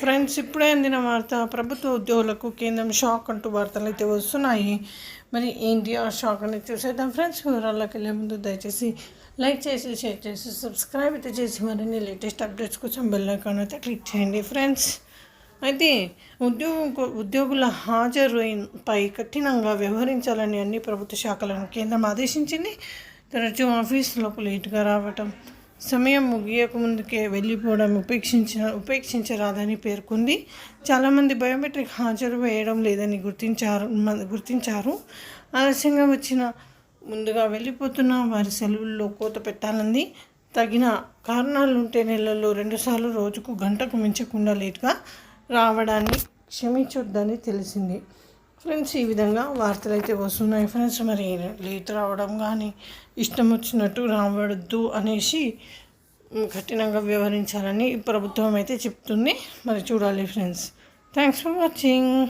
Friends ఇప్పుడే అందిన వార్త. ప్రభుత్వ ఉద్యోగులకు కేంద్రం షాక్ అంటూ వార్తలు అయితే వస్తున్నాయి. మరి ఏంటి ఆ షాక్ అనేది చూసేద్దాం. ఫ్రెండ్స్ వివరాల్లోకి వెళ్ళే ముందు దయచేసి లైక్ చేసి షేర్ చేసి సబ్స్క్రైబ్ అయితే చేసి మరిన్ని లేటెస్ట్ అప్డేట్స్ కోసం బెల్ ఐకాన్ అయితే క్లిక్ చేయండి. ఫ్రెండ్స్ అయితే ఉద్యోగ ఉద్యోగుల హాజరుపై కఠినంగా వ్యవహరించాలని అన్ని ప్రభుత్వ శాఖలను కేంద్రం ఆదేశించింది. తరచూ ఆఫీసులకు లేటుగా రావటం సమయం ముగియక ముందుకే వెళ్ళిపోవడం ఉపేక్షించ ఉపేక్షించరాదని పేర్కొంది. చాలామంది బయోమెట్రిక్ హాజరు వేయడం లేదని గుర్తించారు మ- గుర్తించారు. ఆలస్యంగా వచ్చిన ముందుగా వెళ్ళిపోతున్న వారి సెలవుల్లో కోత పెట్టాలంది. తగిన కారణాలు ఉంటే నెలల్లో రెండుసార్లు రోజుకు గంటకు మించకుండా లేట్గా రావడాన్ని క్షమించొద్దని తెలిసింది. ఫ్రెండ్స్ ఈ విధంగా వార్తలు అయితే వస్తున్నాయి. ఫ్రెండ్స్ మరి లేట్ రావడం కానీ ఇష్టం వచ్చినట్టు రావద్దు అనేసి కఠినంగా వ్యవహరించాలని ప్రభుత్వం అయితే చెప్తుంది. మరి చూడాలి ఫ్రెండ్స్. Thanks for watching.